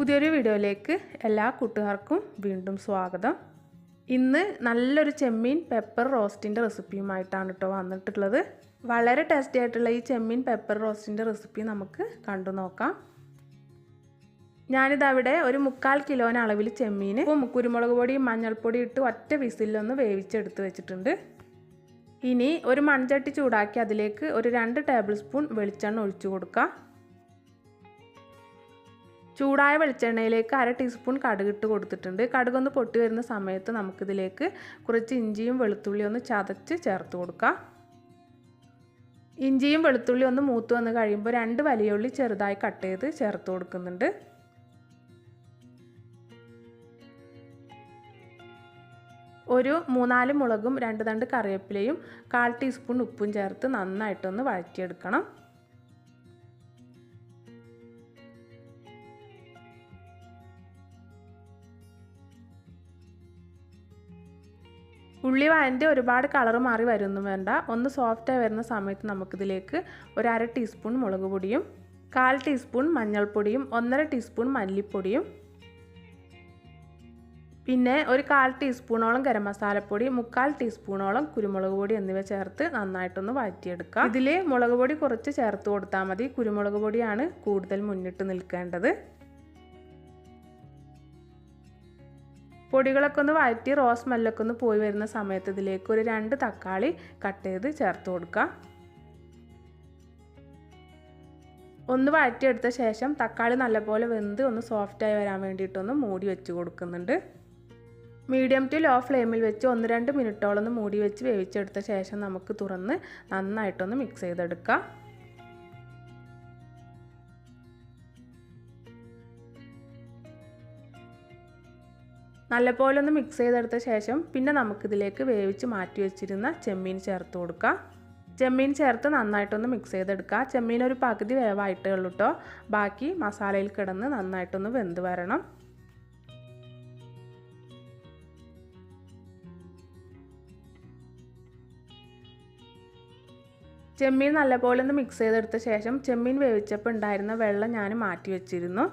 പുതിയൊരു വീഡിയോയിലേക്ക് എല്ലാ കൂട്ടുകാർക്കും വീണ്ടും സ്വാഗതം. ഇന്ന് നല്ലൊരു ചെമ്മീൻ പെപ്പർ റോസ്റ്റിന്റെ റെസിപ്പിയുമായിട്ടാണ് കേട്ടോ വന്നിട്ടുള്ളത്. വളരെ ടേസ്റ്റി ആയിട്ടുള്ള ഈ ചെമ്മീൻ പെപ്പർ റോസ്റ്റിന്റെ റെസിപ്പി നമുക്ക് കണ്ടു നോക്കാം. ഞാനിതവിടെ ഒരു മുക്കാൽ കിലോന് അളവിൽ ചെമ്മീൻ കുരുമുളക് പൊടിയും മഞ്ഞൾപ്പൊടി ഇട്ട് ഒറ്റ വിസിലൊന്ന് വേവിച്ചെടുത്ത് വെച്ചിട്ടുണ്ട്. ഇനി ഒരു മൺചട്ടി ചൂടാക്കി അതിലേക്ക് ഒരു രണ്ട് ടേബിൾ സ്പൂൺ വെളിച്ചെണ്ണ ഒഴിച്ചു കൊടുക്കുക ചൂടായ വെളിച്ചെണ്ണയിലേക്ക് അര ടീസ്പൂൺ കടുകിട്ട് കൊടുത്തിട്ടുണ്ട്. കടുകൊന്ന് പൊട്ടി വരുന്ന സമയത്ത് നമുക്കിതിലേക്ക് കുറച്ച് ഇഞ്ചിയും വെളുത്തുള്ളിയും ഒന്ന് ചതച്ച് ചേർത്ത് കൊടുക്കാം. ഇഞ്ചിയും വെളുത്തുള്ളിയും ഒന്ന് മൂത്ത് വന്ന് കഴിയുമ്പോൾ രണ്ട് വലിയ ഉള്ളി ചെറുതായി കട്ട് ചെയ്ത് ചേർത്ത് കൊടുക്കുന്നുണ്ട്. ഒരു മൂന്നാൽ മുളകും രണ്ട് തണ്ട് കറിവേപ്പിലയും കാൽ ടീസ്പൂൺ ഉപ്പും ചേർത്ത് നന്നായിട്ടൊന്ന് വഴറ്റിയെടുക്കണം. ഉള്ളി വഴന്റെ ഒരുപാട് കളർ മാറി വരുന്നു വേണ്ട. ഒന്ന് സോഫ്റ്റായി വരുന്ന സമയത്ത് നമുക്കിതിലേക്ക് ഒരു അര ടീസ്പൂൺ മുളക് പൊടിയും കാൽ ടീസ്പൂൺ മഞ്ഞൾപ്പൊടിയും ഒന്നര ടീസ്പൂൺ മല്ലിപ്പൊടിയും പിന്നെ ഒരു കാൽ ടീസ്പൂണോളം ഗരം മസാലപ്പൊടി മുക്കാൽ ടീസ്പൂണോളം കുരുമുളക് പൊടി എന്നിവ ചേർത്ത് നന്നായിട്ടൊന്ന് വഴറ്റിയെടുക്കുക. ഇതിൽ മുളക് പൊടി കുറച്ച് ചേർത്ത് കൊടുത്താൽ മതി. കുരുമുളക് പൊടിയാണ് കൂടുതൽ മുന്നിട്ട് നിൽക്കേണ്ടത്. പൊടികളൊക്കെ ഒന്ന് വഴറ്റി റോസ് മല്ലൊക്കെ ഒന്ന് പോയി വരുന്ന സമയത്ത് ഇതിലേക്ക് ഒരു രണ്ട് തക്കാളി കട്ട് ചെയ്ത് ചേർത്ത് കൊടുക്കുക ഒന്ന് വഴറ്റിയെടുത്ത ശേഷം തക്കാളി നല്ലപോലെ വെന്ത് ഒന്ന് സോഫ്റ്റായി വരാൻ വേണ്ടിയിട്ടൊന്ന് മൂടി വെച്ച് കൊടുക്കുന്നുണ്ട്. മീഡിയം ടു ലോ ഫ്ലെയിമിൽ വെച്ച് ഒന്ന് രണ്ട് മിനിറ്റോളം ഒന്ന് മൂടി വെച്ച് വേവിച്ചെടുത്ത ശേഷം നമുക്ക് തുറന്ന് നന്നായിട്ടൊന്ന് മിക്സ് ചെയ്തെടുക്കാം. നല്ലപോലെ ഒന്ന് മിക്സ് ചെയ്തെടുത്ത ശേഷം പിന്നെ നമുക്കിതിലേക്ക് വേവിച്ച് മാറ്റി വെച്ചിരുന്ന ചെമ്മീൻ ചേർത്ത് കൊടുക്കാം. ചെമ്മീൻ ചേർത്ത് നന്നായിട്ടൊന്ന് മിക്സ് ചെയ്തെടുക്കുക. ചെമ്മീൻ ഒരു പകുതി വേവായിട്ടേ ഉള്ളൂ കേട്ടോ ബാക്കി മസാലയിൽ കിടന്ന് നന്നായിട്ടൊന്ന് വെന്ത് വരണം. ചെമ്മീൻ നല്ലപോലെ ഒന്ന് മിക്സ് ചെയ്തെടുത്ത ശേഷം ചെമ്മീൻ വേവിച്ചപ്പോൾ ഉണ്ടായിരുന്ന വെള്ളം ഞാൻ മാറ്റി വെച്ചിരുന്നു.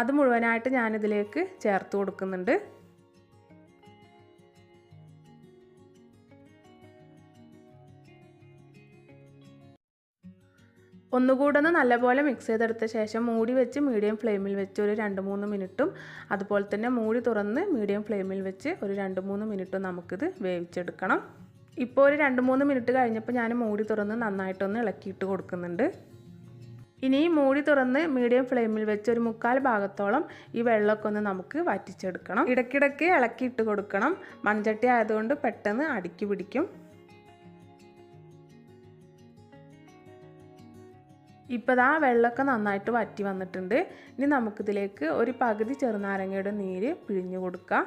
അത് മുഴുവനായിട്ട് ഞാനിതിലേക്ക് ചേർത്ത് കൊടുക്കുന്നുണ്ട്. ഒന്നുകൂടെ ഒന്ന് നല്ലപോലെ മിക്സ് ചെയ്തെടുത്ത ശേഷം മൂടി വെച്ച് മീഡിയം ഫ്ലെയിമിൽ വെച്ച് ഒരു രണ്ട് മൂന്ന് മിനിറ്റും അതുപോലെ തന്നെ മൂടി തുറന്ന് മീഡിയം ഫ്ലെയിമിൽ വെച്ച് ഒരു രണ്ട് മൂന്ന് മിനിറ്റും നമുക്കിത് വേവിച്ചെടുക്കണം. ഇപ്പോൾ ഒരു രണ്ട് മൂന്ന് മിനിറ്റ് കഴിഞ്ഞപ്പോൾ ഞാൻ മൂടി തുറന്ന് നന്നായിട്ടൊന്ന് ഇളക്കിയിട്ട് കൊടുക്കുന്നുണ്ട്. ഇനി മൂടി തുറന്ന് മീഡിയം ഫ്ലെയിമിൽ വെച്ച് ഒരു മുക്കാൽ ഭാഗത്തോളം ഈ വെള്ളമൊക്കെ ഒന്ന് നമുക്ക് വറ്റിച്ചെടുക്കണം. ഇടയ്ക്കിടയ്ക്ക് ഇളക്കിയിട്ട് കൊടുക്കണം. മൺചട്ടി ആയതുകൊണ്ട് പെട്ടെന്ന് അടുക്കി പിടിക്കും. ഇപ്പോൾ ആ വെള്ളമൊക്കെ നന്നായിട്ട് വറ്റി വന്നിട്ടുണ്ട്. ഇനി നമുക്കിതിലേക്ക് ഒരു പകുതി ചെറുനാരങ്ങയുടെ നീര് പിഴിഞ്ഞു കൊടുക്കാം.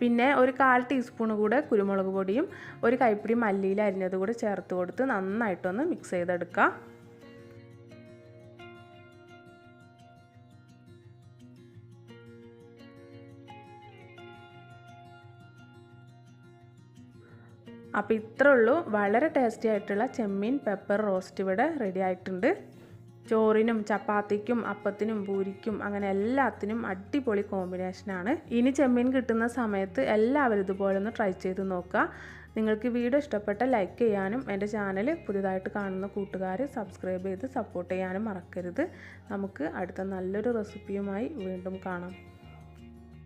പിന്നെ ഒരു കാൽ ടീസ്പൂൺ കൂടെ കുരുമുളക് പൊടിയും ഒരു കൈപ്പിടി മല്ലിയിൽ അരിഞ്ഞത് കൂടെ ചേർത്ത് കൊടുത്ത് നന്നായിട്ടൊന്ന് മിക്സ് ചെയ്തെടുക്കുക അപ്പോൾ ഇത്രയുള്ളൂ വളരെ ടേസ്റ്റി ആയിട്ടുള്ള ചെമ്മീൻ പെപ്പർ റോസ്റ്റ് ഇവിടെ റെഡി ആയിട്ടുണ്ട്. ചോറിനും ചപ്പാത്തിക്കും അപ്പത്തിനും പൂരിക്കും അങ്ങനെ എല്ലാത്തിനും അടിപൊളി കോമ്പിനേഷനാണ് ഇനി ചെമ്മീൻ കിട്ടുന്ന സമയത്ത് എല്ലാവരും ഇതുപോലെ ഒന്ന് ട്രൈ ചെയ്ത് നോക്കുക. നിങ്ങൾക്ക് വീഡിയോ ഇഷ്ടപ്പെട്ട ലൈക്ക് ചെയ്യാനും എന്റെ ചാനൽ പുതിയതായിട്ട് കാണുന്ന കൂട്ടുകാർ സബ്സ്ക്രൈബ് ചെയ്ത് സപ്പോർട്ട് ചെയ്യാനും മറക്കരുത്. നമുക്ക് അടുത്ത നല്ലൊരു റെസിപ്പിയുമായി വീണ്ടും കാണാം.